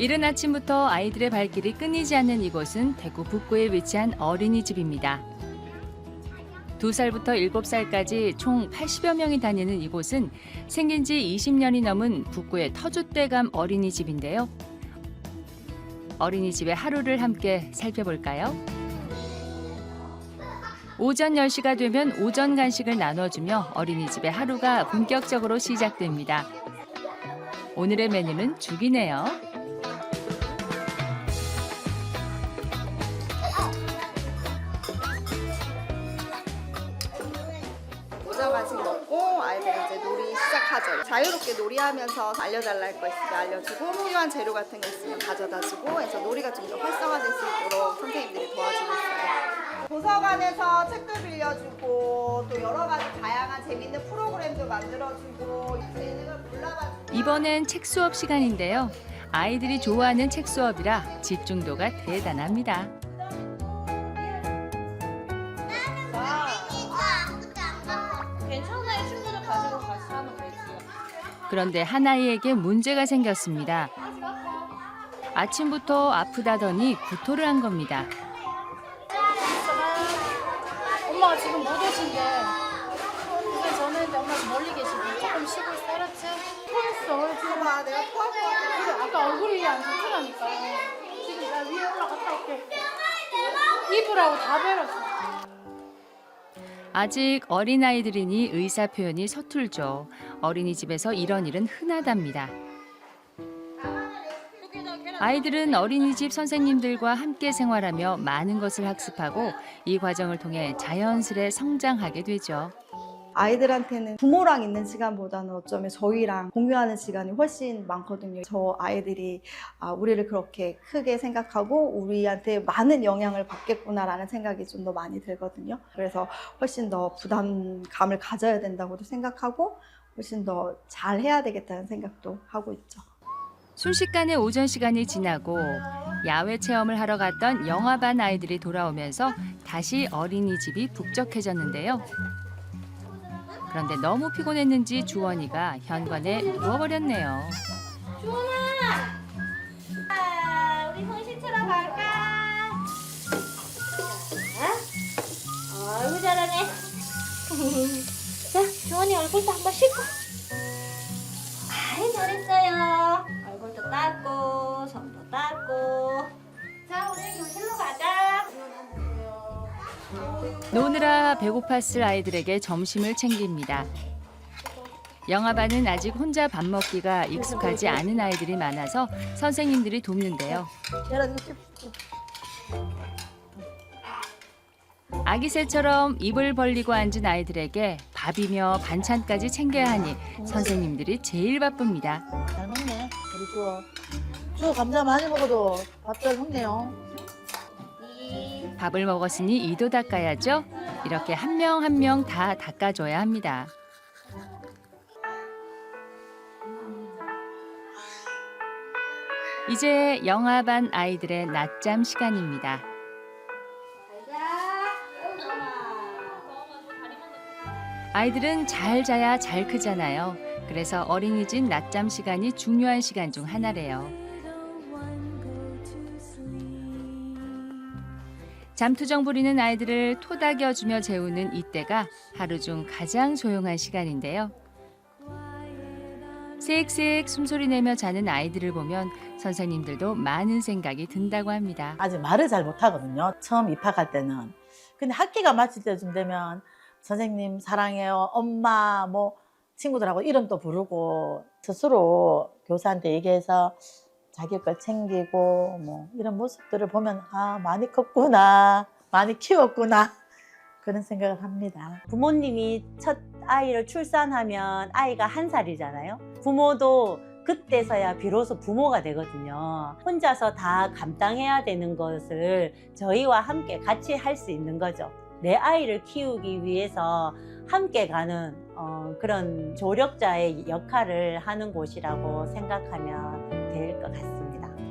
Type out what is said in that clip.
이른 아침부터 아이들의 발길이 끊이지 않는 이곳은 대구 북구에 위치한 어린이집입니다. 두 살부터 일곱 살까지 총 80여 명이 다니는 이곳은 생긴 지 20년이 넘은 북구의 터줏대감 어린이집인데요. 어린이집의 하루를 함께 살펴볼까요? 오전 10시가 되면 오전 간식을 나눠주며 어린이집의 하루가 본격적으로 시작됩니다. 오늘의 메뉴는 죽이네요. 시작하죠. 자유롭게 놀이하면서 알려달라 할거 있으면 알려주고 필요한 재료 같은 거 있으면 가져다주고 해서 놀이가 좀 더 활성화될 수 있도록 선생님들이 도와주고 있어요. 도서관에서 책도 빌려주고 또 여러 가지 다양한 재밌는 프로그램도 만들어주고 재능을 골라가지고 이번엔 책 수업 시간인데요. 아이들이 좋아하는 책 수업이라 집중도가 대단합니다. 그런데 한 아이에게 문제가 생겼습니다. 아침부터 아프다더니 구토를 한 겁니다. 엄마가 지금 못 오신대. 근데 전화했는데 엄마가 멀리 계시고 조금 쉬고 있어. 알았지? 토했어. 지금 봐 내가 토할 것 같아. 그래, 아까 얼굴이 안 좋더라니까. 지금 나 위에 올라갔다 올게. 이불하고 다 베렸어. 아직 어린아이들이니 의사 표현이 서툴죠. 어린이집에서 이런 일은 흔하답니다. 아이들은 어린이집 선생님들과 함께 생활하며 많은 것을 학습하고 이 과정을 통해 자연스레 성장하게 되죠. 아이들한테는 부모랑 있는 시간보다는 어쩌면 저희랑 공유하는 시간이 훨씬 많거든요. 저 아이들이 아, 우리를 그렇게 크게 생각하고 우리한테 많은 영향을 받겠구나라는 생각이 좀 더 많이 들거든요. 그래서 훨씬 더 부담감을 가져야 된다고도 생각하고 훨씬 더 잘해야 되겠다는 생각도 하고 있죠. 순식간에 오전 시간이 지나고 야외 체험을 하러 갔던 영화반 아이들이 돌아오면서 다시 어린이집이 북적해졌는데요. 그런데 너무 피곤했는지 주원이가 현관에 누워버렸네요. 아, 우리 손 씻으러 갈까? 어? 아이고 잘하네. 자, 주원이 얼굴도 한번 씻고. 아이 잘했어요. 얼굴도 닦고, 손도 닦고. 자, 우리 교실로 가자. 노느라 배고팠을 아이들에게 점심을 챙깁니다. 영화반은 아직 혼자 밥 먹기가 익숙하지 않은 아이들이 많아서 선생님들이 돕는데요. 아기 새처럼 입을 벌리고 앉은 아이들에게 밥이며 반찬까지 챙겨야 하니 선생님들이 제일 바쁩니다. 잘 먹네 주어 주어 감자 많이 먹어도 밥 잘 먹네요 밥을 먹었으니 이도 닦아야죠. 이렇게 한 명 한 명 다 닦아줘야 합니다. 이제 영아반 아이들의 낮잠 시간입니다. 아이들은 잘 자야 잘 크잖아요. 그래서 어린이집 낮잠 시간이 중요한 시간 중 하나래요. 잠투정 부리는 아이들을 토닥여주며 재우는 이때가 하루 중 가장 조용한 시간인데요. 쌕쌕 숨소리 내며 자는 아이들을 보면 선생님들도 많은 생각이 든다고 합니다. 아직 말을 잘 못하거든요 처음 입학할 때는 근데 학기가 마칠 때쯤 되면 선생님 사랑해요 엄마 뭐 친구들하고 이름도 부르고 스스로 교사한테 얘기해서 자기 걸 챙기고 뭐 이런 모습들을 보면 아 많이 컸구나 많이 키웠구나 그런 생각을 합니다 부모님이 첫 아이를 출산하면 아이가 한 살이잖아요. 부모도 그때서야 비로소 부모가 되거든요. 혼자서 다 감당해야 되는 것을 저희와 함께 같이 할 수 있는 거죠. 내 아이를 키우기 위해서 함께 가는 어, 그런 조력자의 역할을 하는 곳이라고 생각하면 않을 것 같습니다.